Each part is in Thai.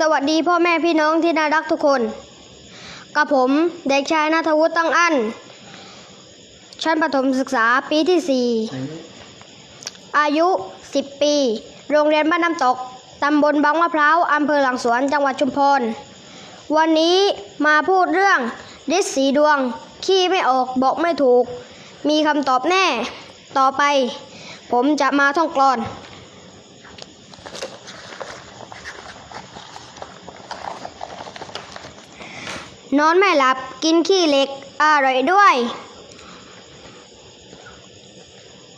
สวัสดีพ่อแม่พี่น้องที่น่ารักทุกคน กับผมเด็กชายนาทวุฒิตั้งอั้น ชั้นประถมศึกษาปีที่ 4 อายุ 10 ปี โรงเรียนบ้านน้ำตก ตำบลบางมะพร้าวอำเภอหลังสวนจังหวัดชุมพร วันนี้มาพูดเรื่องฤทธิ์สีดวง ขี้ไม่ออกบอกไม่ถูก มีคำตอบแน่ ต่อไป ผมจะมาท่องกลอน นอนไม่หลับกินขี้เหล็ก อร่อยด้วย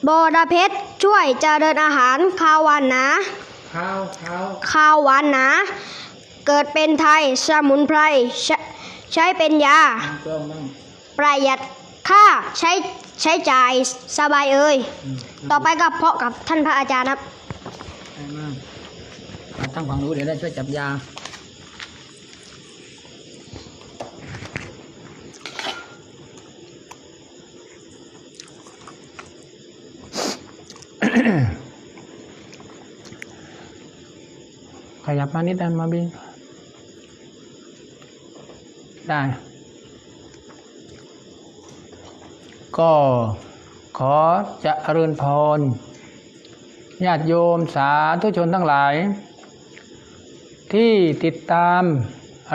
บอดาเพชรช่วยเจริญอาหารข้าวหวานหนาข้าวข้าวข้าวหวานหนาเกิดเป็นไทยสมุนไพรใช้ใช้เป็นยาน้ำกล้องบ้างประหยัดค่าใช้ใช้จ่ายสบายเอ่ยอืมต่อไปกับเพาะกับท่านพระอาจารย์ครับได้มากมาตั้งความรู้เดี๋ยวได้ช่วยจับยา ขยับมานิดนึงมาบินได้ ก็ขอจะเริญพรญาติโยมสาธุชนทั้งหลาย ที่ติดตาม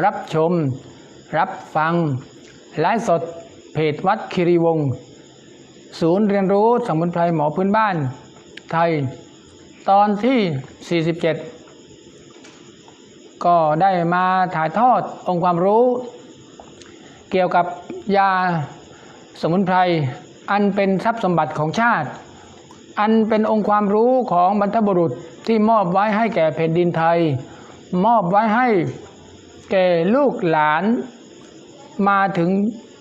รับชม รับฟังไลฟ์สดเพจวัดคิริวงศ์ศูนย์เรียนรู้สมุนไพรหมอพื้นบ้านไทย ตอนที่ 47 ก็ได้มาถ่ายทอดองค์ความรู้ เกี่ยวกับยาสมุนไพรอันเป็นทรัพย์สมบัติของชาติ อันเป็นองค์ความรู้ของบรรพบุรุษที่มอบไว้ให้แก่แผ่นดินไทย มอบไว้ให้แก่ลูกหลาน มาถึง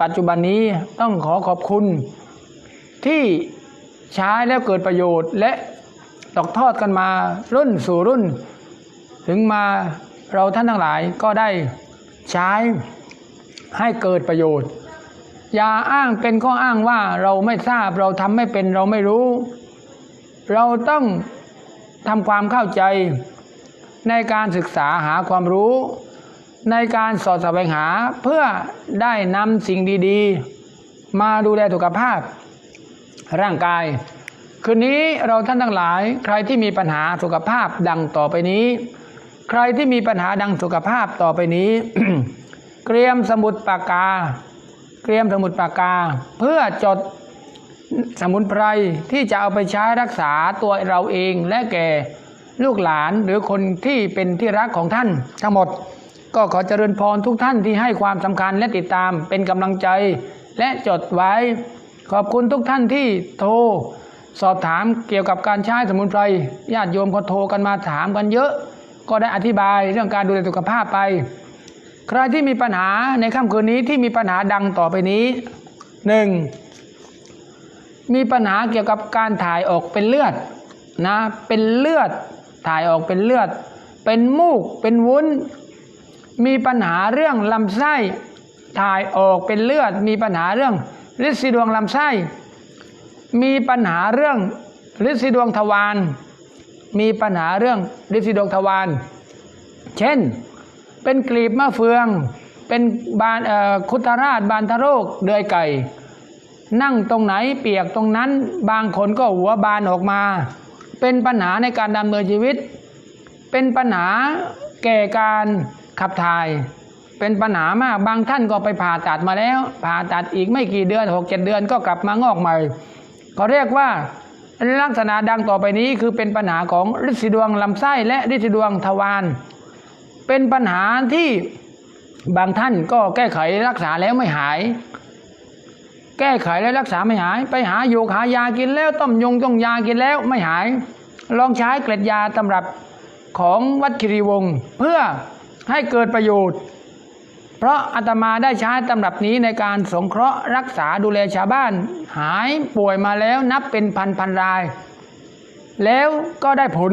ปัจจุบันนี้ต้องขอขอบคุณ ที่ใช้แล้วเกิดประโยชน์และตกทอดกันมารุ่นสู่รุ่น ถึงมา เราท่านทั้งหลายก็ได้ใช้ให้เกิดประโยชน์ อย่าอ้างเป็นข้ออ้างว่าเราไม่ทราบเราทำไม่เป็นเราไม่รู้ เราต้องทำความเข้าใจในการศึกษาหาความรู้ ในการสอดแสวงหาเพื่อได้นำสิ่งดีๆ มาดูแลสุขภาพ ร่างกาย คืนนี้เราท่านทั้งหลายใครที่มีปัญหาสุขภาพดังต่อไปนี้ ใครที่มีปัญหาดังสุขภาพต่อไปนี้ เตรียมสมุดปากกา เตรียมสมุดปากกา เพื่อจดสมุนไพรที่จะเอาไปใช้รักษาตัวเราเองและแก่ลูกหลานหรือคนที่เป็นที่รักของท่านทั้งหมด ก็ขอเจริญพรทุกท่านที่ให้ความสำคัญและติดตามเป็นกำลังใจและจดไว้ ขอบคุณทุกท่านที่โทรสอบถามเกี่ยวกับการใช้สมุนไพรญาติโยมก็โทรกันมาถามกันเยอะ ก็ได้อธิบายเรื่องการดูแลสุขภาพไป ใครที่มีปัญหาในค่ำคืนนี้ที่มีปัญหาดังต่อไปนี้หนึ่งมีปัญหาเกี่ยวกับการถ่ายออกเป็นเลือดนะเป็นเลือดถ่ายออกเป็นเลือด เป็นมูก เป็นวุ้น มีปัญหาเรื่องลำไส้ ถ่ายออกเป็นเลือด มีปัญหาเรื่องฤทธิ์สีดวงลำไส้ มีปัญหาเรื่องฤทธิ์สีดวงทวาร มีปัญหาเรื่องฤทธิ์สีดวงทวาร เช่น เป็นกลีบมะเฟือง เป็นบานคุตราชบานทโรคเดือยไก่ นั่งตรงไหนเปียกตรงนั้น บางคนก็หัวบานออกมา เป็นปัญหาในการดำเนินชีวิต เป็นปัญหาแก่การขับถ่าย เป็นปัญหามาก บางท่านก็ไปผ่าตัดมาแล้ว ผ่าตัดอีกไม่กี่เดือนหกเจ็ดเดือนก็กลับมางอกใหม่เขาเรียกว่า ลักษณะดังต่อไปนี้คือเป็นปัญหาของฤทธิดวงลำไส้และฤทธิดวงทวารเป็นปัญหาที่บางท่านก็แก้ไขรักษาแล้วไม่หาย แก้ไขและรักษาไม่หาย ไปหาโยกหายากินแล้วต้มยงต้องยากินแล้วไม่หาย ลองใช้เกล็ดยาตำรับของวัดคิรีวงศ์เพื่อให้เกิดประโยชน์ เพราะอาตมาได้ใช้ตำรับนี้ในการสงเคราะห์รักษาดูแลชาวบ้าน หายป่วยมาแล้วนับเป็นพันพันราย แล้วก็ได้ผล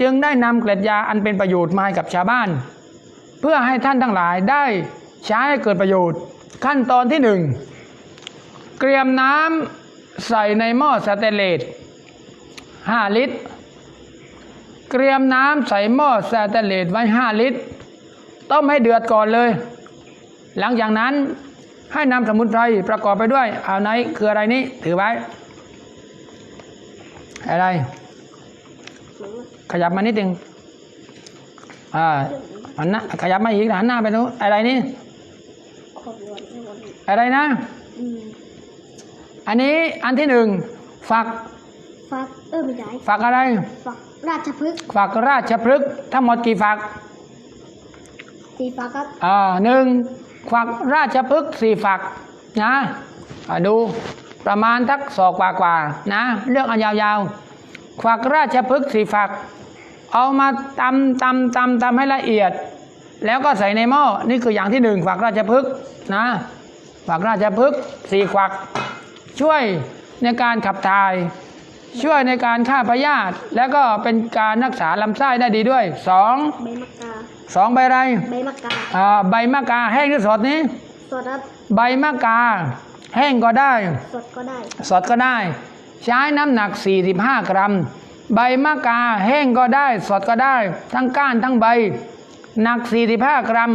จึงได้นำเกล็ดยาอันเป็นประโยชน์มาให้กับชาวบ้าน เพื่อให้ท่านทั้งหลายได้ใช้ให้เกิดประโยชน์ ขั้นตอนที่หนึ่งเกรียมน้ำใส่ในหม้อสแตนเลส5 ลิตรเกรียมน้ำใส่หม้อสแตนเลสไว้ 5 ลิตร ต้มให้เดือดก่อนเลย หลังจากนั้นให้นำสมุนไพรประกอบไปด้วยเอาไหนคืออะไรนี้ถือไว้ อะไร ขยับมานิดหนึ่งอ่าหันหน้าขยับมาอีกหันหน้าไปนู้นอะไรนี่ขอบวนให้วันอะไรนะอืมอันนี้อันที่หนึ่งฝักฟักเออไม่ได้ฝักอะไรฟักราชพฤกษ์ฝักราชพฤกษ์ทั้งหมดกี่ฝักสีฟ้าครับอ่าหนึ่ง ฝักราชพฤกษ์สี่ฝักนะดูประมาณทักศอกกว่ากว่าๆนะเลือกอันยาวๆฝักราชพฤกษ์สี่ฝัก เอามาตำตำตำตำให้ละเอียด แล้วก็ใส่ในหม้อนี่คืออย่างที่หนึ่งฝักราชพฤกษ์นะฝักราชพฤกษ์สี่ฝัก ช่วยในการขับถ่าย ช่วยในการฆ่าพยาธิแล้วก็เป็นการรักษาลำไส้ได้ดีด้วยสองใบมะกา สองใบอะไร ใบมะกาอ่าใบมะกาแห้งหรือสดนี้ สดครับ ใบมะกา แห้งก็ได้ สดก็ได้ สดก็ได้ ใช้น้ำหนัก 45 กรัม ใบมะกาแห้งก็ได้ สดก็ได้ ทั้งก้านทั้งใบ หนัก 45 กรัม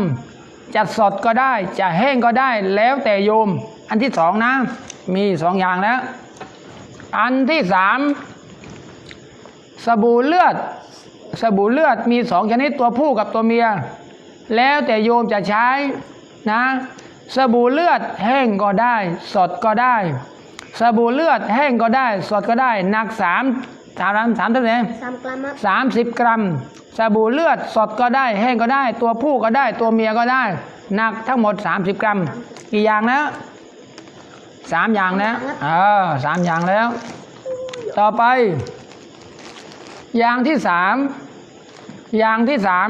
จะสดก็ได้ จะแห้งก็ได้ แล้วแต่โยม อันที่สองนะ มีสองอย่างแล้ว อันที่สามสบู่เลือด สบู่เลือดมีสองชนิดตัวผู้กับตัวเมีย แล้วแต่โยมจะใช้นะ สบู่เลือดแห้งก็ได้ สดก็ได้ สบู่เลือดแห้งก็ได้ สดก็ได้หนักสามสามสามเท่าไหร่สามกรัมครับสามสิบกรัม สบู่เลือดสดก็ได้ แห้งก็ได้ ตัวผู้ก็ได้ ตัวเมียก็ได้หนักทั้งหมด30กรัม กี่อย่างแล้วสามอย่างแล้วเออสามอย่างแล้ว ต่อไป อย่างที่สามอย่างที่สาม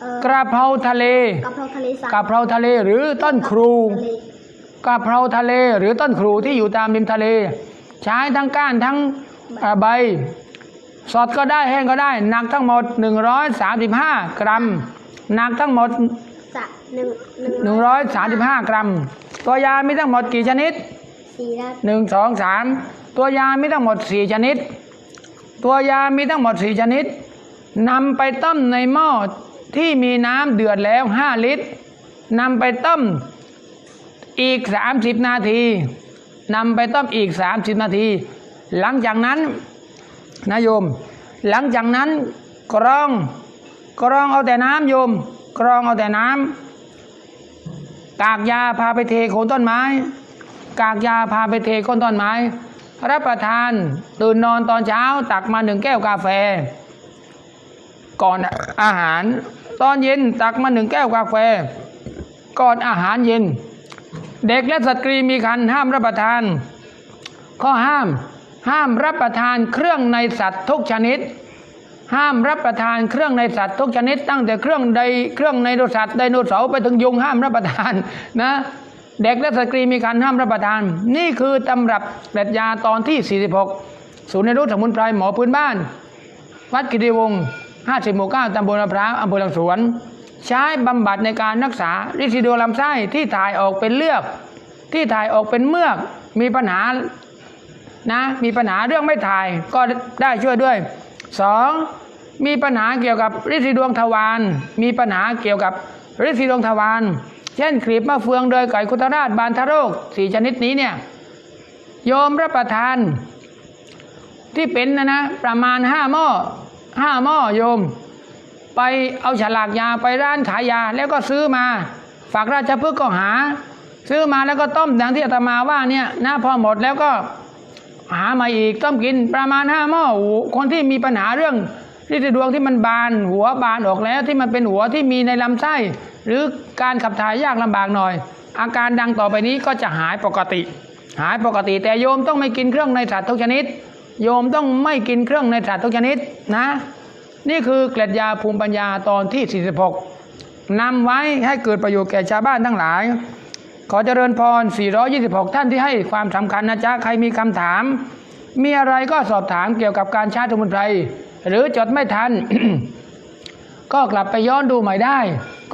เอ่อกระเพราทะเลกะเพราทะเลสาบกะเพราทะเลหรือต้นครูทะเลกะเพราทะเลหรือต้นครูที่อยู่ตามริมทะเล ใช้ทั้งก้านทั้งเอ่อใบ สดก็ได้แห้งก็ได้หนักทั้งหมด 135 กรัมหนักทั้งหมดสะหนึ่งหนึ่ง135 กรัม ตัวยามีทั้งหมดกี่ชนิด สี่ครับ1 2 3 ตัวยามีทั้งหมด 4 ชนิด ตัวยามีทั้งหมด4ชนิดนำไปต้มในหม้อที่มีน้ำเดือดแล้ว 5 ลิตรนำไปต้มอีก 30 นาทีนำไปต้มอีก 30 นาที หลังจากนั้นนะโยม หลังจากนั้นกรองกรองเอาแต่น้ำโยม กรองเอาแต่น้ำกากยาพาไปเทโคนต้นไม้ กากยาพาไปเทโคนต้นไม้ รับประทานตื่นนอนตอนเช้าตักมาหนึ่งแก้วกาแฟ ก่อนอาหาร ตอนเย็นตักมาหนึ่งแก้วกาแฟ ก่อนอาหารเย็น เด็กและสตรีมีครรภ์ห้ามรับประทาน ข้อห้าม ห้ามรับประทานเครื่องในสัตว์ทุกชนิด ห้ามรับประทานเครื่องในสัตว์ทุกชนิด ตั้งแต่เครื่องใดเครื่องในสัตว์ไดโนเสาร์ไปถึงยุงห้ามรับประทานนะ เด็กและสตรีมีการห้ามรับประทาน นี่คือตำรับเกล็ดยาตอนที่ 46 ศูนย์ในรู้สมุนไพรหมอพื้นบ้าน วัดกิติวงศ์50หมู่9ตำบลมะพร้าวอำเภอหลังสวน ใช้บำบัดในการรักษาริซิโดลำไส้ที่ถ่ายออกเป็นเลือดที่ถ่ายออกเป็นเมือก มีปัญหานะมีปัญหาเรื่องไม่ถ่ายก็ได้ช่วยด้วย 2. มีปัญหาเกี่ยวกับริซิดวงทวารมีปัญหาเกี่ยวกับริซิดวงทวาร เช่นครีบมะเฟืองเดยไก่คุตราชบานทโรคสี่ชนิดนี้เนี่ยโยมรับประทาน ที่เป็นนะนะประมาณห้าหม้อห้าหม้อโยม ไปเอาฉลากยาไปร้านขายยาแล้วก็ซื้อมา ฝากราชพฤกษ์ก็หา ซื้อมาแล้วก็ต้มอย่างที่อาตมาว่าเนี่ยนะพอหมดแล้วก็หามาอีกต้มกินประมาณห้าหม้อคนที่มีปัญหาเรื่องฤทธิดวงที่มันบานหัวบานออกแล้วที่มันเป็นหัวที่มีในลำไส้ หรือการขับถ่ายยากลำบากหน่อย อาการดังต่อไปนี้ก็จะหายปกติ หายปกติแต่โยมต้องไม่กินเครื่องในสัตว์ทุกชนิด โยมต้องไม่กินเครื่องในสัตว์ทุกชนิดนะ นี่คือเกล็ดยาภูมิปัญญาตอนที่ 46นำไว้ให้เกิดประโยชน์แก่ชาวบ้านทั้งหลาย ขอเจริญพร 426 ท่านที่ให้ความสำคัญนะจ๊ะใครมีคำถาม มีอะไรก็สอบถามเกี่ยวกับการใช้สมุนไพรหรือจดไม่ทัน ก็กลับไปย้อนดูใหม่ได้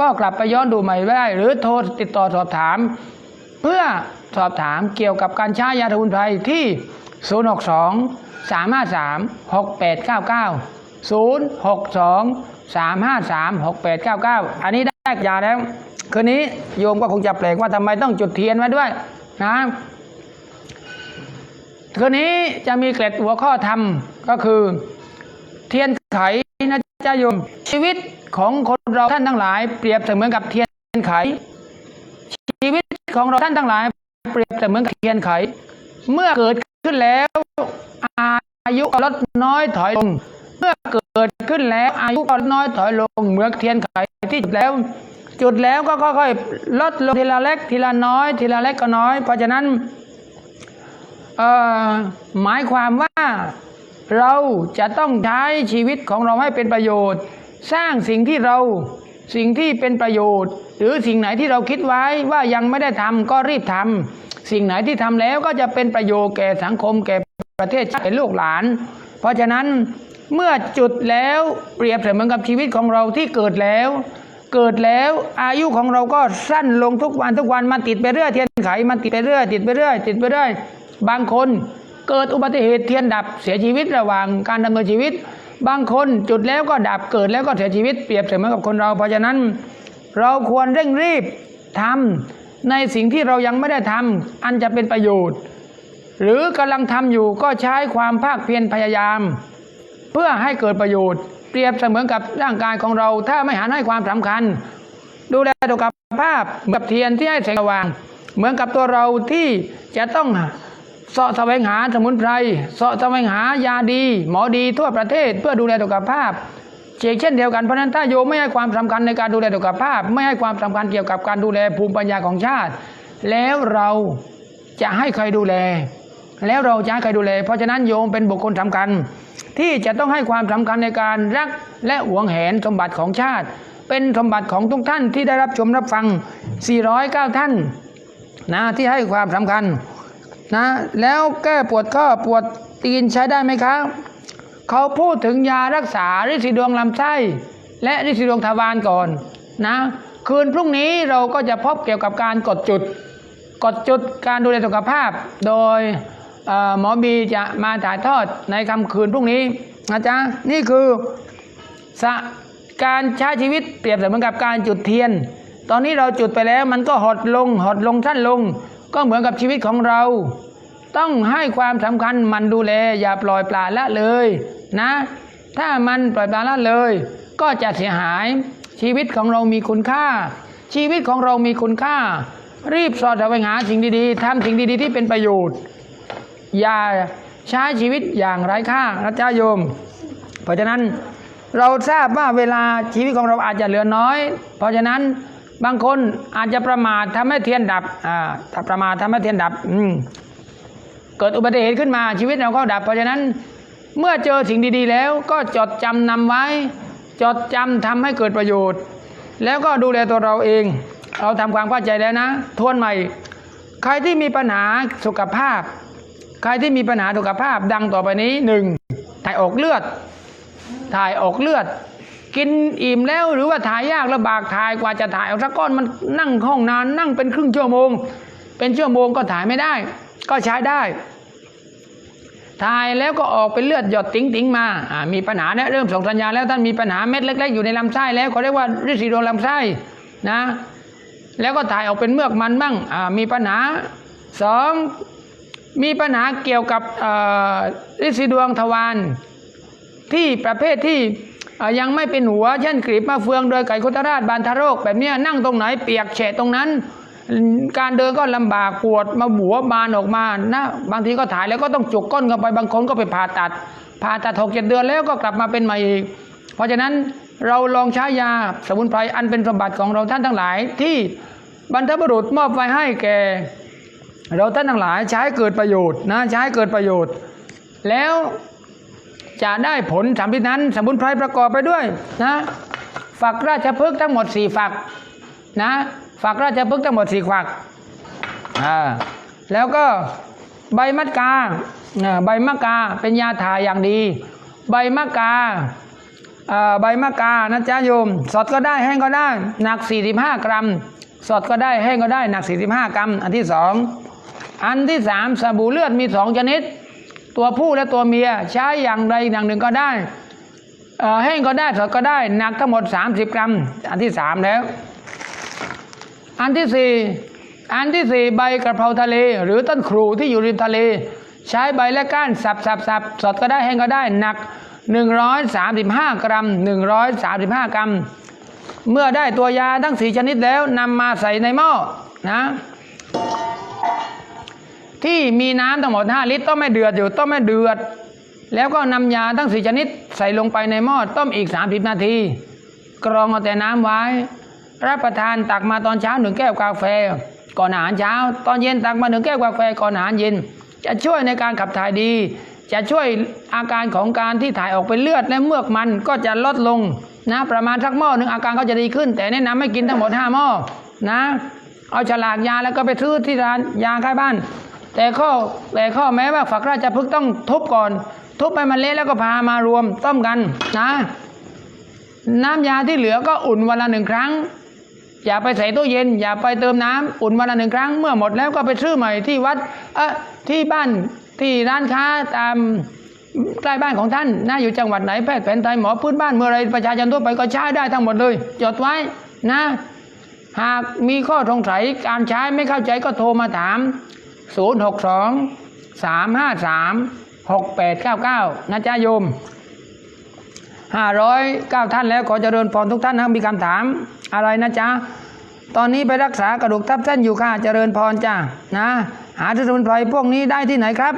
ก็กลับไปย้อนดูใหม่ได้ หรือโทรติดต่อสอบถาม เพื่อสอบถามเกี่ยวกับการใช้ยาสมุนไพรที่ 062 353 6899 062 353 6899 อันนี้กยาแล้ว คืนนี้โยมก็คงจะแปลกว่าทำไมต้องจุดเทียนไว้ด้วยนะคืนนี้จะมีเกร็ดหัวข้อธรรมก็คือ เทียนไขนะ จ๊ะโยมชีวิตของคนเราท่านทั้งหลาย เปรียบเสมือนกับเทียนไข ชีวิตของเราท่านทั้งหลาย เปรียบเสมือนกับเทียนไข เมื่อเกิดขึ้นแล้ว อายุก็ลดน้อยถอยลง เมื่อเกิดขึ้นแล้ว อายุก็ลดน้อยถอยลงเหมือนเทียนไขที่จุดแล้ว จุดแล้วก็ค่อยๆลดลงทีละเล็กทีละน้อย ทีละเล็กก็น้อย เพราะฉะนั้นหมายความว่า เราจะต้องใช้ชีวิตของเราให้เป็นประโยชน์ สร้างสิ่งที่เราสิ่งที่เป็นประโยชน์ หรือสิ่งไหนที่เราคิดไว้ว่ายังไม่ได้ทำก็รีบทำสิ่งไหนที่ทำแล้วก็จะเป็นประโยชน์แก่สังคมแก่ประเทศชาติแก่ลูกหลาน เพราะฉะนั้นเมื่อจุดแล้วเปรียบเสมือนกับชีวิตของเราที่เกิดแล้ว เกิดแล้วอายุของเราก็สั้นลงทุกวันทุกวันมันติดไปเรื่อยเทียนไขมันติดไปเรื่อยติดไปเรื่อยติดไปเรื่อยบางคน เกิดอุบัติเหตุเทียนดับเสียชีวิตระหว่างการดำเนินชีวิต บางคนจุดแล้วก็ดับเกิดแล้วก็เสียชีวิตเปรียบเสมือนกับคนเรา เพราะฉะนั้น เราควรเร่งรีบทำในสิ่งที่เรายังไม่ได้ทำอันจะเป็นประโยชน์ หรือกำลังทำอยู่ก็ใช้ความภาคเพียรพยายาม เพื่อให้เกิดประโยชน์ เปรียบเสมือนกับร่างกายของเราถ้าไม่หันให้ความสำคัญ ดูแลสุขภาพแบบเทียนที่ให้แสงสว่าง เหมือนกับตัวเราที่จะต้อง เสาะแสวงหาสมุนไพรเสาะแสวงหายาดี หมอดีทั่วประเทศเพื่อดูแลสุขภาพเชกเช่นเดียวกันเพราะนั้นถ้าโยมไม่ให้ความสำคัญในการดูแลสุขภาพ ไม่ให้ความสำคัญเกี่ยวกับการดูแลภูมิปัญญาของชาติ แล้วเราจะให้ใครดูแล แล้วเราจะให้ใครดูแล เพราะฉะนั้นโยมเป็นบุคคลสำคัญ ที่จะต้องให้ความสำคัญในการรักและหวงแหนสมบัติของชาติ เป็นสมบัติของทุกท่านที่ได้รับชมรับฟัง 409 ท่านนะที่ให้ความสำคัญ นะแล้วแก้ปวดข้อปวดตีนใช้ได้ไหมครับ เขาพูดถึงยารักษาริดสีดวงลำไส้ และริดสีดวงทวารก่อนนะ คืนพรุ่งนี้เราก็จะพบเกี่ยวกับการกดจุด กดจุดการดูแลสุขภาพ โดยหมอบีจะมาถ่ายทอดในค่ำคืนพรุ่งนี้นะจ๊ะนี่คือสะการใช้ชีวิตเปรียบเสมือนกับการจุดเทียน ตอนนี้เราจุดไปแล้วมันก็หดลงหดลงสั้นลง ก็เหมือนกับชีวิตของเรา ต้องให้ความสำคัญมันดูแล อย่าปล่อยปละละเลยนะ ถ้ามันปล่อยปละละเลย ก็จะเสียหายชีวิตของเรามีคุณค่า ชีวิตของเรามีคุณค่า รีบสอดแสวงหาสิ่งดีๆทำสิ่งดีๆ ที่เป็นประโยชน์ อย่าใช้ชีวิตอย่างไร้ค่านะจ๊ะโยม เพราะฉะนั้นเราทราบว่าเวลาชีวิตของเราอาจจะเหลือน้อย เพราะฉะนั้น บางคนอาจจะประมาททำให้เทียนดับอ่าถ้าประมาททำให้เทียนดับ อืมเกิดอุบัติเหตุขึ้นมาชีวิตเราก็ดับ เพราะฉะนั้น เมื่อเจอสิ่งดี ๆ แล้ว ก็จดจำนำไว้ จดจำทำให้เกิดประโยชน์ แล้วก็ดูแลตัวเราเอง เราทำความเข้าใจแล้วนะ ทวนใหม่ ใครที่มีปัญหาสุขภาพ ใครที่มีปัญหาสุขภาพดังต่อไปนี้หนึ่งถ่ายออกเลือด ถ่ายออกเลือด กินอิ่มแล้วหรือว่าถ่ายยากลำบากถ่ายกว่าจะถ่ายออกสักก้อนมันนั่งห้องนานนั่งเป็นครึ่งชั่วโมง เป็นชั่วโมงก็ถ่ายไม่ได้ ก็ใช้ได้ ถ่ายแล้วก็ออกเป็นเลือดหยดติ๋งติ๋งมาอ่ามีปัญหาแล้วเริ่มส่งสัญญาณแล้วท่านมีปัญหาเม็ดเล็ก ๆ อยู่ในลำไส้แล้วเขาเรียกว่าริดสีดวงลำไส้นะ แล้วก็ถ่ายออกเป็นเมือกมันบ้างอ่ามีปัญหาสองมีปัญหาเกี่ยวกับเอ่อริดสีดวงทวารที่ประเภทที่ ยังไม่เป็นหัวเช่นกรีบมะเฟืองโดยไก่คุตราชบานทโรค แบบนี้นั่งตรงไหนเปียกแฉะตรงนั้น การเดินก็ลำบากปวดมาบัวบานออกมานะบางทีก็ถ่ายแล้วก็ต้องจุกก้นเข้าไปบางคนก็ไปผ่าตัด ผ่าตัดหกเจ็ดเดือนแล้วก็กลับมาเป็นใหม่อีก เพราะฉะนั้นเราลองใช้ยาสมุนไพรอันเป็นสมบัติของเราท่านทั้งหลายที่บรรพบุรุษมอบไว้ให้แก่ เราท่านทั้งหลายใช้เกิดประโยชน์นะใช้เกิดประโยชน์ แล้ว จะได้ผลสามทิศนั้น สมุนไพรประกอบไปด้วยนะฝักราชพฤกษ์ทั้งหมดสี่ฝักนะฝักราชพฤกษ์ทั้งหมดสี่ฝักอ่าแล้วก็ใบมัดกาอ่าใบมะกาเป็นยาถ่ายอย่างดี ใบมะกาอ่าใบมะกานะจ๊ะโยม สดก็ได้แห้งก็ได้หนัก 45 กรัม สดก็ได้แห้งก็ได้หนัก 45 กรัม อันที่สองอันที่สามสบู่เลือดมีสองชนิด ตัวผู้และตัวเมียใช้อย่างใดอย่างหนึ่งก็ได้เอ่อแห้งก็ได้สดก็ได้หนักทั้งหมด 30 กรัม อันที่สามแล้ว อันที่สี่อันที่สี่ใบกระเพราทะเล หรือต้นครูที่อยู่ริมทะเล ใช้ใบและก้านสับสับสับสดก็ได้แห้งก็ได้หนัก 135 กรัม 135 กรัม เมื่อได้ตัวยาทั้งสี่ชนิดแล้วนำมาใส่ในหม้อนะ ที่มีน้ำทั้งหมด5ลิตรต้มไม่เดือดอยู่ต้มไม่เดือด แล้วก็นำยาทั้งสี่ชนิดใส่ลงไปในหม้อต้มอีก 30 นาที กรองเอาแต่น้ำไว้ รับประทานตักมาตอนเช้าหนึ่งแก้วกาแฟ ก่อนอาหารเช้า ตอนเย็นตักมาหนึ่งแก้วกาแฟก่อนอาหารเย็น จะช่วยในการขับถ่ายดี จะช่วยอาการของการที่ถ่ายออกเป็นเลือดและเมือกมันก็จะลดลงนะประมาณสักหม้อหนึ่งอาการก็จะดีขึ้น แต่แนะนำให้กินทั้งหมดห้าหม้อนะเอาฉลากยาแล้วก็ไปซื้อที่ร้านยาใกล้บ้าน แต่ข้อแต่ข้อแม้ว่าฝักราชพฤกษ์ต้องทุบก่อน ทุบไปมันเละแล้วก็พามารวมต้มกันนะ น้ำยาที่เหลือก็อุ่นวันละหนึ่งครั้ง อย่าไปใส่ตู้เย็น อย่าไปเติมน้ำอุ่นวันละหนึ่งครั้ง เมื่อหมดแล้วก็ไปซื้อใหม่ที่วัดเออที่บ้านที่ร้านค้าตามใกล้บ้านของท่านนะอยู่จังหวัดไหนแพทย์แผนไทยหมอพื้นบ้านเมื่อไรประชาชนทั่วไปก็ใช้ได้ทั้งหมดเลยจดไว้นะ หากมีข้อสงสัยการใช้ไม่เข้าใจก็โทรมาถาม 062 353 6899นะจ๊ะโยมห้าร้อยเก้าท่านแล้วขอเจริญพรทุกท่านนะมีคำถามอะไรนะจ๊ะ ตอนนี้ไปรักษากระดูกทับเส้นอยู่ค่ะเจริญพรจ้านะ หาสมุนไพรพวกนี้ได้ที่ไหนครับ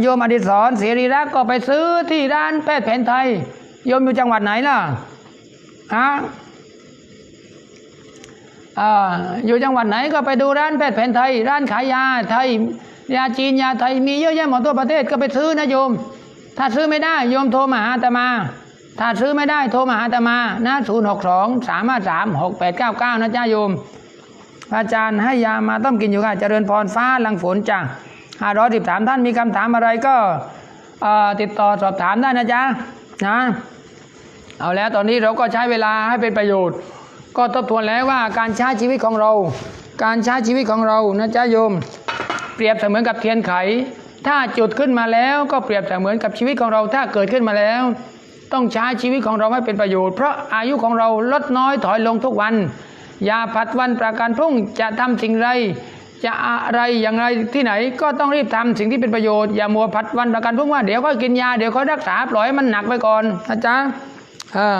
โยมอดิศรเสรีรักก็ไปซื้อที่ร้านแพทย์แผนไทย โยมอยู่จังหวัดไหนล่ะฮะ อยู่จังหวัดไหนก็ไปดูร้านแพทย์แผนไทย ร้านขายยาไทย ยาจีนยาไทยมีเยอะแยะหมดทั่วประเทศก็ไปซื้อนะโยม ถ้าซื้อไม่ได้โยมโทรมาหาตมา ถ้าซื้อไม่ได้โทรมาหาตมาหนะศูนย์หกสองสามห้าสามหกแปดเก้าเก้านะจ้าโยม อาจารย์ให้ยามาต้มกินอยู่ค่ะเจริญพรฟ้าลังฝนจ้าห้าร้อยสิบสามท่านมีคำถามอะไรก็ติดต่อสอบถามได้นะจ๊ะนะเอาแล้วตอนนี้เราก็ใช้เวลาให้เป็นประโยชน์ ก็ทบทวนแล้วว่าการใช้ชีวิตของเรา การใช้ชีวิตของเรานะจ๊ะโยม เปรียบเสมือนกับเทียนไข ถ้าจุดขึ้นมาแล้วก็เปรียบเสมือนกับชีวิตของเราถ้าเกิดขึ้นมาแล้ว ต้องใช้ชีวิตของเราให้เป็นประโยชน์เพราะอายุของเราลดน้อยถอยลงทุกวัน อย่าผัดวันประกันพรุ่งจะทำสิ่งไรจะอะไรอย่างไรที่ไหนก็ต้องรีบทำสิ่งที่เป็นประโยชน์อย่ามัวผัดวันประกันพรุ่งว่าเดี๋ยวก็กินยาเดี๋ยวเขารักษาปล่อยมันหนักไปก่อนนะจ๊ะอ่า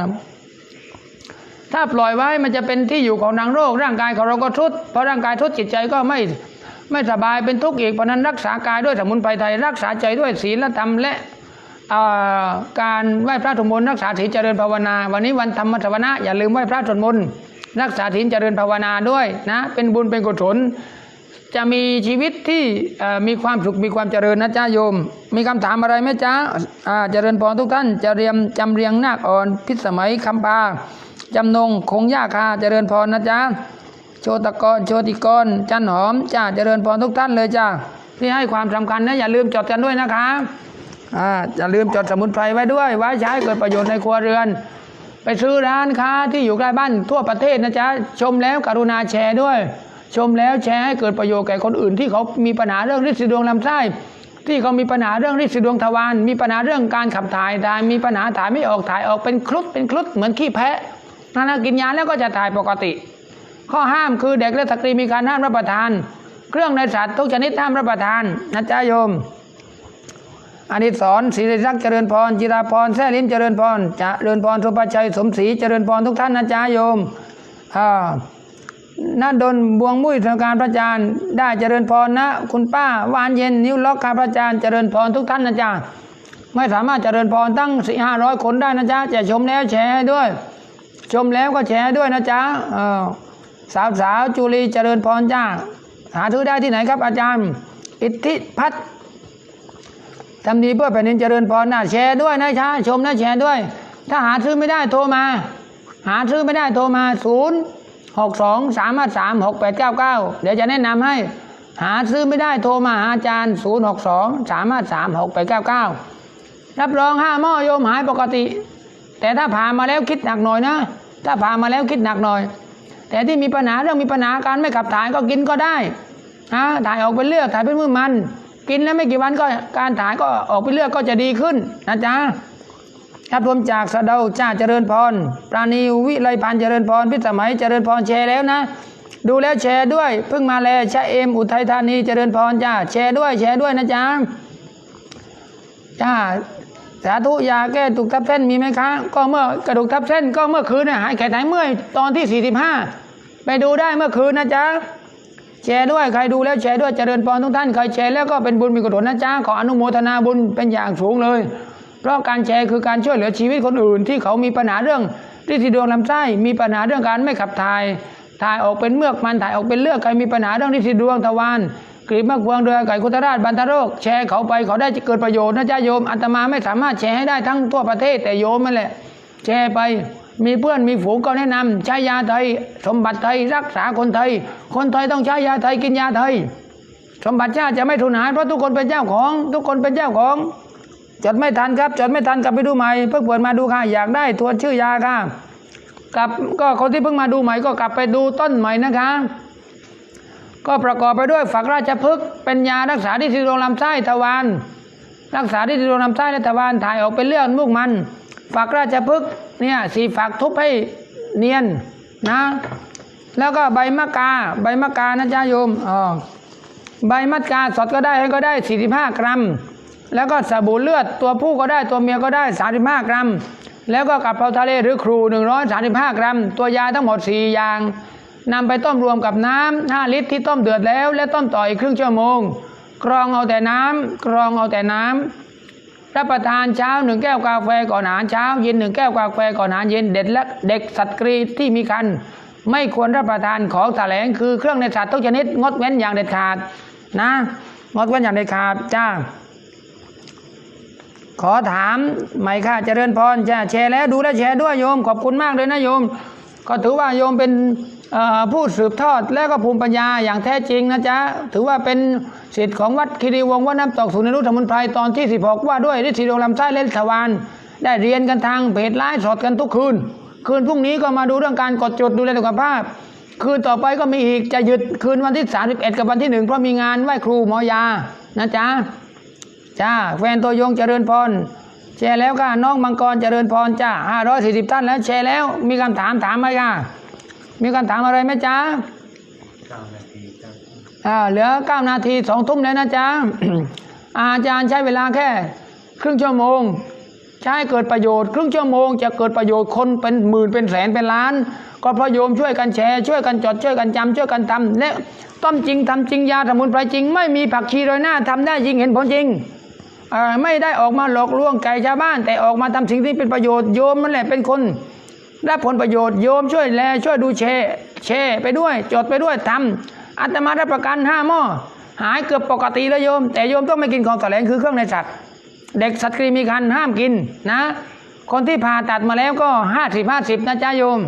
ถ้าปล่อยไว้มันจะเป็นที่อยู่ของนางโรค ร่างกายของเราก็ทุดเพราะร่างกายทุดจิตใจก็ไม่ไม่สบายเป็นทุกข์อีกเพราะนั้นรักษากายด้วยสมุนไพรไทย รักษาใจด้วยศีลธรรมและอ่าการไหว้พระสวดมนต์รักษาศีลเจริญภาวนา วันนี้วันธรรมสวนะอย่าลืมไหว้พระสวดมนต์รักษาศีลเจริญภาวนาด้วยนะเป็นบุญเป็นกุศลจะมีชีวิตที่อ่อมีความสุขมีความเจริญนะจ๊ะโยม มีคำถามอะไรไหมจ๊ะอ่าเจริญพรทุกท่านจะเรียมจำเรียงนาคอ่อนพิสมัยคำปา จำนงคงยาคาเจริญพรนะจ๊ะโชตกรโชติกร จันหอมจ้าเจริญพรทุกท่านเลยจ้าที่ให้ความสำคัญนะอย่าลืมจดกันด้วยนะคะอ่าอย่าลืมจดสมุนไพรไว้ด้วย ไว้ใช้เกิดประโยชน์ในครัวเรือน ไปซื้อร้านค้าที่อยู่ใกล้บ้านทั่วประเทศนะจ๊ะชมแล้วกรุณาแชร์ด้วย ชมแล้วแชร์ให้เกิดประโยชน์แก่คนอื่น ที่เขามีปัญหาเรื่องริดสีดวงลำไส้ที่เขามีปัญหาเรื่องริดสีดวงทวารมีปัญหาเรื่องการขับถ่ายถ่ายมีปัญหาถ่ายไม่ออกถ่ายออกเป็นคลุดเป็นคลุดเหมือนขี้แพะ นั่นนะกินยาแล้วก็จะถ่ายปกติ ข้อห้ามคือเด็กและสตรีมีการห้ามรับประทาน เครื่องในสัตว์ทุกชนิดห้ามรับประทานนะจ๊ะโยมอนิสรศิริรักษ์เจริญพรจิราพรแซ่ลิ้นเจริญพรเจริญพรสุภาชัยสมศรีเจริญพรทุกท่านนะจ๊ะโยมอ่านาดนบวงมุ้ยธนาการพระอาจารย์ได้เจริญพรนะ คุณป้าวานเย็นนิ้วล็อกคาพระอาจารย์เจริญพรทุกท่านนะจ๊ะไม่สามารถเจริญพรตั้งสี่ห้าร้อยคนได้นะจ๊ะจะชมแล้วแชร์ให้ด้วย ชมแล้วก็แชร์ด้วยนะจ๊ะสาวสาวจุลีเจริญพรจ้า หาซื้อได้ที่ไหนครับ อาจารย์ อิทธิพัฒน์ทำดีเพื่อแผ่นดินเจริญพรนะแชร์ด้วยนะช้าชมนะแชร์ด้วย ถ้าหาซื้อไม่ได้โทรมา หาซื้อไม่ได้โทรมา0 6 2 3 5 3 6 8 9 9เดี๋ยวจะแนะนำให้หาซื้อไม่ได้โทรมาหาอาจารย์ 0 6 2 3 5 3 6 8 9 9 รับรองห้าหม้อโยมหายปกติ แต่ถ้าผ่ามาแล้วคิดหนักหน่อยนะ ถ้าผ่ามาแล้วคิดหนักหน่อย แต่ที่มีปัญหาเรื่องมีปัญหาการไม่ขับถ่ายก็กินก็ได้นะถ่ายออกเป็นเลือดถ่ายเป็นมือมัน กินแล้วไม่กี่วันก็การถ่ายก็ออกเป็นเลือดก็จะดีขึ้นนะจ๊ะครับผมจากสะเดาจ้าเจริญพร ปราณีวิไลพันธ์เจริญพร พิสมัยเจริญพรแชร์แล้วนะ ดูแล้วแชร์ด้วย เพิ่งมาแลชะเอมอุทัยธานีเจริญพรจ้าแชร์ด้วยแชร์ด้วยนะจ๊ะจ้า สาธุยาแก้ตุกทับเส้นมีไหมคะ ก็เมื่อกระดูกทับเส้น ก็เมื่อคืนน่ะหายแขนหายเมื่อยตอนที่ 45 ไปดูได้เมื่อคืนนะจ๊ะแชร์ด้วยใครดูแล้วแชร์ด้วยเจริญพรทุกท่านใครแชร์แล้วก็เป็นบุญมีกุศลนะจ๊ะขออนุโมทนาบุญเป็นอย่างสูงเลย เพราะการแชร์คือการช่วยเหลือชีวิตคนอื่น ที่เขามีปัญหาเรื่องที่สีดวงลำไส้มีปัญหาเรื่องการไม่ขับถ่ายถ่ายออกเป็นเมือกมันถ่ายออกเป็นเลือดใครมีปัญหาเรื่องที่สีดวงทวาร กรีบมะกวงเรือไก่คุตราชบันทโรค แชร์เขาไปเขาได้จะเกิดประโยชน์นะจ๊ะโยมอาตมาไม่สามารถแชร์ให้ได้ทั้งทั่วประเทศแต่โยมนั่นแหละ แชร์ไปมีเพื่อนมีฝูงก็แนะนำใช้ยาไทย สมบัติไทยรักษาคนไทย คนไทยต้องใช้ยาไทยกินยาไทย สมบัติชาติจะไม่สูญหายเพราะทุกคนเป็นเจ้าของ ทุกคนเป็นเจ้าของจดไม่ทันครับจดไม่ทันกลับไปดูใหม่เพิ่งเปิดมาดูค่ะอยากได้ทวนชื่อยาค่ะกลับก็คนที่เพิ่งมาดูใหม่ก็กลับไปดูต้นใหม่นะคะ ก็ประกอบไปด้วยฝักราชพฤกษ์เป็นยารักษาที่สีดวงลำไส้ทวารรักษาที่สีดวงลำไส้และทวารถ่ายออกเป็นเลือดมุกมัน ฝักราชพฤกษ์เนี่ยสีฝักทุบให้เนียนนะ แล้วก็ใบมะกา ใบมะกานะจ๊ะโยมอ๋อใบมัดกาสดก็ได้ให้ก็ได้ 45 กรัม แล้วก็สบู่เลือดตัวผู้ก็ได้ตัวเมียก็ได้ 35 กรัม แล้วก็กับเพราทะเลหรือครู 135 กรัม ตัวยาทั้งหมด 4 อย่าง นำไปต้มรวมกับน้ำ5ลิตรที่ต้มเดือดแล้ว และต้มต่ออีกครึ่งชั่วโมง กรองเอาแต่น้ำกรองเอาแต่น้ำรับประทานเช้าหนึ่งแก้วกาแฟก่อนอาหารเช้า เย็นหนึ่งแก้วกาแฟก่อนอาหารเย็นเด็กและเด็กสัตว์กรีที่มีคันไม่ควรรับประทานของแถลงคือเครื่องในสัตว์ทุกชนิดงดเว้นอย่างเด็ดขาดนะงดเว้นอย่างเด็ดขาดจ้าขอถามไหมค่ะเจริญพรจ้าแชร์แล้วดูแลแชร์ด้วยโยม ขอบคุณมากเลยนะโยม ก็ถือว่าโยมเป็น ผู้สืบทอดและก็ภูมิปัญญาอย่างแท้จริงนะจ๊ะ ถือว่าเป็นสิทธิ์ของวัดคีรีวงวัดน้ำตกสุนทรุสมุนไพรตอนที่ 16 ว่าด้วยฤทธิ์สีดวงลำไส้และทวารได้เรียนกันทางเพจไลฟ์สดกันทุกคืน คืนพรุ่งนี้ก็มาดูเรื่องการกดจุดดูแลสุขภาพ คืนต่อไปก็มีอีกจะหยุดคืนวันที่ 31 กับวันที่หนึ่งเพราะมีงานไหว้ครูหมอยานะจ๊ะจ้าแฟนตัวยงเจริญพรแชร์แล้วค่ะน้องมังกรเจริญพรจ้า540ท่านแล้วแชร์แล้วมีคำถามถามไหมค่ะ มีคำถามอะไรไหมจ๊ะเก้านาทีครับอ่าเหลือ9นาทีสองทุ่มแล้วนะจ๊ะ อาจารย์ใช้เวลาแค่ ครึ่งชั่วโมง ใช้เกิดประโยชน์ ครึ่งชั่วโมง จะเกิดประโยชน์คนเป็นหมื่นเป็นแสนเป็นล้าน ก็เพราะโยมช่วยกันแชร์ช่วยกันจดช่วยกันจำช่วยกันทำและต้มจริงทำจริงยาสมุนไพรจริง ไม่มีผักชีโรยหน้าทำได้จริงเห็นผลจริงเอ่อไม่ได้ออกมาหลอกลวงไก่ชาวบ้าน แต่ออกมาทำสิ่งที่เป็นประโยชน์โยมนั่นแหละเป็นคน ได้ผลประโยชน์โยมช่วยแลช่วยดูแชร์แชร์ไปด้วย จดไปด้วยทำอาตมารับประกันห้าหม้อหายเกือบปกติแล้วโยม แต่โยมต้องไม่กินของแสลงคือเครื่องในสัตว์ เด็กสัตว์กรีมีคันห้ามกินนะ คนที่ผ่าตัดมาแล้วก็ห้าสิบห้าสิบนะจ๊ะโยม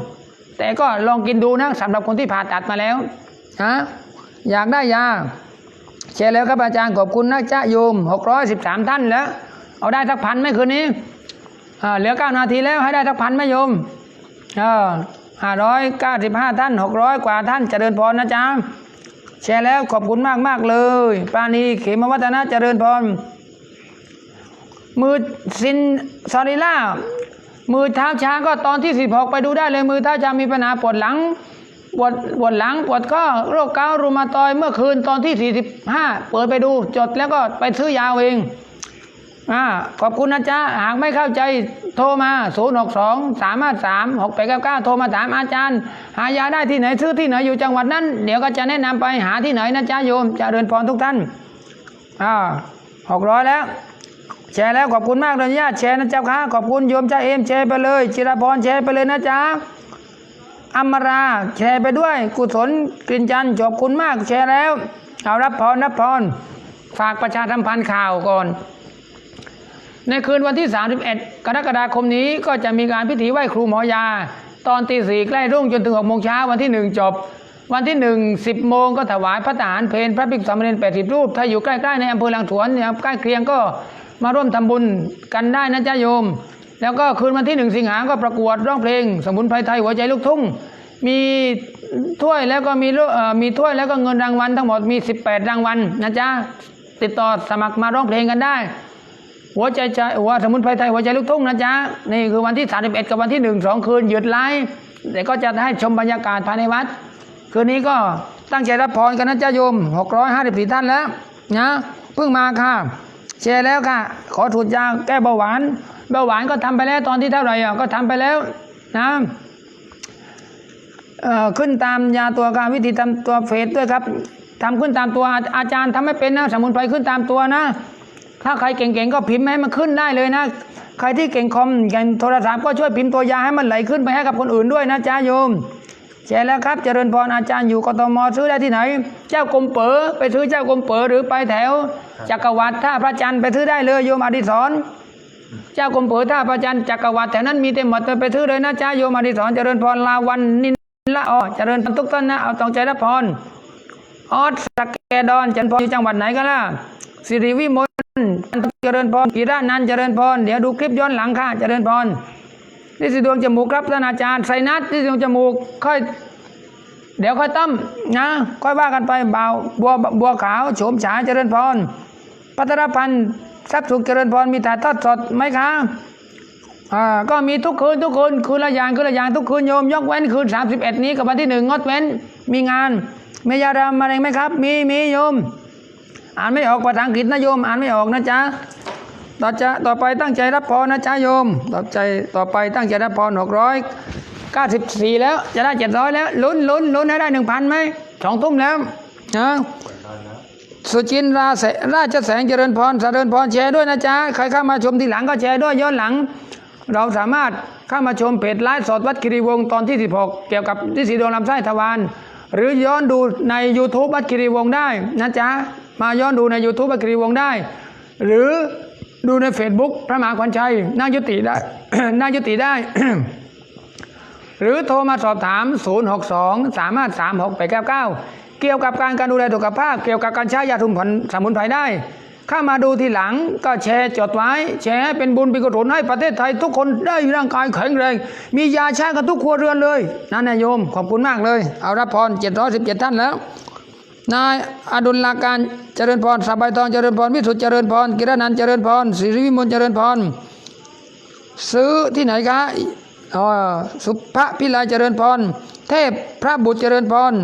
แต่ก็ลองกินดูนะสำหรับคนที่ผ่าตัดมาแล้วนะอยากได้ยาแชร์แล้วครับอาจารย์ขอบคุณนะจ๊ะโยม613ท่านแล้ว เอาได้สักพันไหมคืนนี้อ่าเหลือ9นาทีแล้วให้ได้สักพันไหมโยม เออ595ท่าน600กว่าท่านเจริญพรนะจ๊ะแชร์แล้วขอบคุณมากมากเลย ปราณีเขมวัฒนะเจริญพร มือซินซอริล่า มือเท้าช้างก็ตอนที่16ไปดูได้เลยมือเท้าช้างมีปัญหาปวดหลังปวดปวดหลังปวดข้อโรคเกาต์รูมาตอย์เมื่อคืนตอนที่ 45 เปิดไปดูจดแล้วก็ไปซื้อยาเอง อ่าขอบคุณนะจ๊ะหากไม่เข้าใจโทรมา 0 6 2 3 5 3 6 8 9 9 โทรมาถามอาจารย์ หายาได้ที่ไหนซื้อที่ไหนอยู่จังหวัดนั้น เดี๋ยวก็จะแนะนำไปหาที่ไหนนะจ๊ะโยมจะเริญพรทุกท่านอ่าหกร้อยแล้วแชร์แล้วขอบคุณมากเลยญาติแชร์นะเจ้าค่ะขอบคุณโยมจ้าเอมแชร์ไปเลย จิรพรแชร์ไปเลยนะจ๊ะอมราแชร์ไปด้วย กุศลกลินจันขอบคุณมากแชร์แล้วเอารับพรรับพรฝากประชาสัมพันธ์ข่าวก่อน ในคืนวันที่ 31 กรกฎาคมนี้ก็จะมีการพิธีไหว้ครูหมอยา ตอนตีสี่ใกล้รุ่งจนถึงหกโมงเช้าวันที่หนึ่งจบ วันที่หนึ่งสิบโมงก็ถวายพระทหารเพลพระภิกษุสามเณรแปดสิบรูป ถ้าอยู่ใกล้ๆในอำเภอลังถวนใกล้เคียงก็มาร่วมทำบุญกันได้นะจ๊ะโยม แล้วก็คืนวันที่หนึ่งสิงหาก็ประกวดร้องเพลง สมุนไพรไทยหัวใจลูกทุ่ง มีถ้วยแล้วก็มีมีถ้วยแล้วก็เงินรางวัลทั้งหมดมี 18 รางวัลนะจ๊ะติดต่อสมัครมาร้องเพลงกันได้ หัวใจใจหัวสมุนไพรไทยหัวใจลูกทุ่งนะจ๊ะนี่คือวันที่ 31 กับวันที่ 1 2 คืนหยุดไลฟ์แต่ก็จะให้ชมบรรยากาศภายในวัด คืนนี้ก็ตั้งใจรับพรกันนะจ๊ะโยม 654 ท่านแล้วนะเพิ่งมาค่ะแชร์แล้วค่ะ ขอถูดยาแก้เบาหวานเบาหวานก็ทำไปแล้วตอนที่เท่าไหร่อะก็ทำไปแล้วนะเออขึ้นตามยาตัวการวิธีทำตัวเฟสด้วยครับทำขึ้นตามตัวอาอาจารย์ทำไม่เป็นนะสมุนไพรขึ้นตามตัวนะ ถ้าใครเก่งๆก็พิมพ์ให้มันขึ้นได้เลยนะ ใครที่เก่งคอมเก่งโทรศัพท์ก็ช่วยพิมพ์ตัวยาให้มันไหลขึ้นไปให้กับคนอื่นด้วยนะจ๊ะโยมแชร์แล้วครับ เจริญพรอาจารย์อยู่กทมซื้อได้ที่ไหน เจ้ากรมเป๋อไปซื้อเจ้ากรมเป๋อหรือไปแถวจักรวรรดิท่าพระจันทร์ไปซื้อได้เลยโยมอดิศรเจ้ากรมเป๋อท่าพระจันทร์จักรวรรดิแถวนั้นมีเต็มหมดไปซื้อเลยนะจ๊ะโยมอดิศรเจริญพรลาวันนินละอ๋อเจริญพรทุกท่านนะเอาตองใจรับพรออสสแกดอนเจันพรอยู่จังหวัดไหนกันล่ะสิริวิมลเจริญพรกีรานันเจริญพรเดี๋ยวดูคลิปย้อนหลังค่ะเจริญพรนี่สิดวงจมูกครับท่านอาจารย์ไซนัสนี่สิดวงจมูกค่อย เดี๋ยวค่อยต้มนะค่อยว่ากันไปเบาบัวบัวขาวโฉมฉายเจริญพรพัทรพันธ์ทรัพย์สุขเจริญพรมีถ่ายทอดสดไหมคะอ่าก็มีทุกคืนทุกคืนคืนละอย่างคืนละอย่างทุกคืนโยมยกเว้นคืน 31 นี้กับวันที่หนึ่งงดเว้นมีงานเมยารามมาเองไหมครับ มีมีโยม อ่านไม่ออกภาษาอังกฤษนะโยม อ่านไม่ออกนะจ๊ะต่อจะต่อไปตั้งใจรับพรนะจ๊ะโยม ต่อใจต่อไปตั้งใจรับพรหกร้อยเก้าสิบสี่แล้ว จะได้เจ็ดร้อยแล้ว ลุ้นลุ้นลุ้นให้ได้หนึ่งพันไหมสองทุ่มแล้วนะสุจินราแสราชแสงเจริญพรเจริญพรแชร์ด้วยนะจ๊ะ ใครเข้ามาชมทีหลังก็แชร์ด้วยย้อนหลัง เราสามารถเข้ามาชมเพจไลฟ์สดวัดคิริวงศ์ตอนที่ 16 เกี่ยวกับที่สีดวงลำไส้ทวารหรือย้อนดูใน YouTube วัดคิริวงศ์ได้นะจ๊ะ มาย้อนดูใน YouTube วัคริวงได้ หรือดูใน Facebook พระมหาขวัญชัยน่ายุติได้น่ายุติได้ หรือโทรมาสอบถาม 062 3 5 3 6 8 9 9 เกี่ยวกับการการดูแลสุขภาพ เกี่ยวกับการใช้ยาทุมผลสมุนไพรได้ข้ามาดูทีหลังก็แชร์จดไว้ แชร์เป็นบุญเป็นกุศลให้ประเทศไทย ทุกคนได้ร่างกายแข็งแรง มียาใช้กันทุกครัวเรือนเลยนั่นนายโยมขอบคุณมากเลย เอารับพร717 ท่านแล้ว นายอดุลลาการเจริญพรสบายทองเจริญพรวิสุทธิ์เจริญพรกิรนันท์เจริญพรศิริวิมลเจริญพรซื้อที่ไหนคะอ๋อสุภพิไลเจริญพร เทพพระบุตรเจริญพร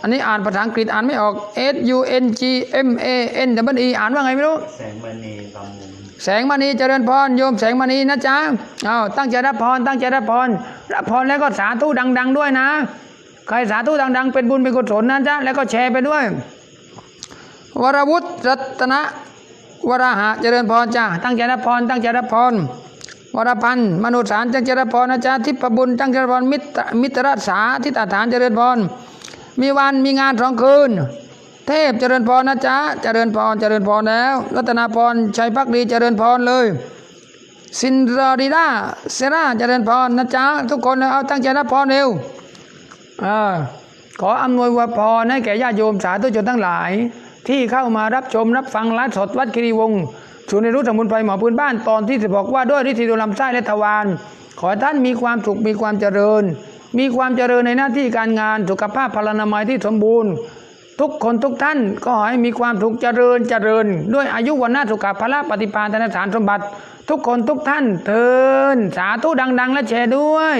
อันนี้อ่านภาษาอังกฤษอ่านไม่ออก S U N G M A N W E อ่านว่าไงไม่รู้ แสงมณีลำมุนแสงมณีเจริญพรโยมแสงมณีนะจ๊ะเอาตั้งใจรับพรตั้งใจรับพรรับพรแล้วก็สาธุดัง ๆ ด้วยนะ ใครสาธุดังๆ เป็นบุญเป็นกุศลนะจ๊ะแล้วก็แชร์ไปด้วย วรวุฒิรัตนะวรหะเจริญพรจ้าตั้งใจรับพรตั้งใจรับพรวรพันธ์มนุษย์สารตั้งใจรับพรนะจ๊ะทิพบุญตั้งใจรับพรมิตรมิตรรักษาทิฏฐานเจริญพรมีวันมีงานสองคืน เทพเจริญพรนะจ๊ะเจริญพรเจริญพรแล้ว รัตนาพรชัยพักดีเจริญพรเลยซินดาริดาเซราเจริญพรนะจ๊ะทุกคนเอาตั้งใจรับพรเร็ว ขออำนวยวพรให้แก่ญาติโยมสาธุชนทั้งหลาย ที่เข้ามารับชมรับฟังไลฟ์สดวัดคิรีวงศ์ศูนย์เรียนรู้สมุนไพรหมอพื้นบ้านตอนที่16ว่าด้วยฤทธิ์ดลำไส้และทวารขอท่านมีความสุขมีความเจริญ มีความเจริญในหน้าที่การงานสุขภาพพลานามัยที่สมบูรณ์ ทุกคนทุกท่านก็ขอให้มีความสุขเจริญเจริญ ด้วยอายุวันหน้าสุขภาละปฏิปานธนสารสมบัติ ทุกคนทุกท่านเทินสาธุดัง ๆ และแชร์ด้วย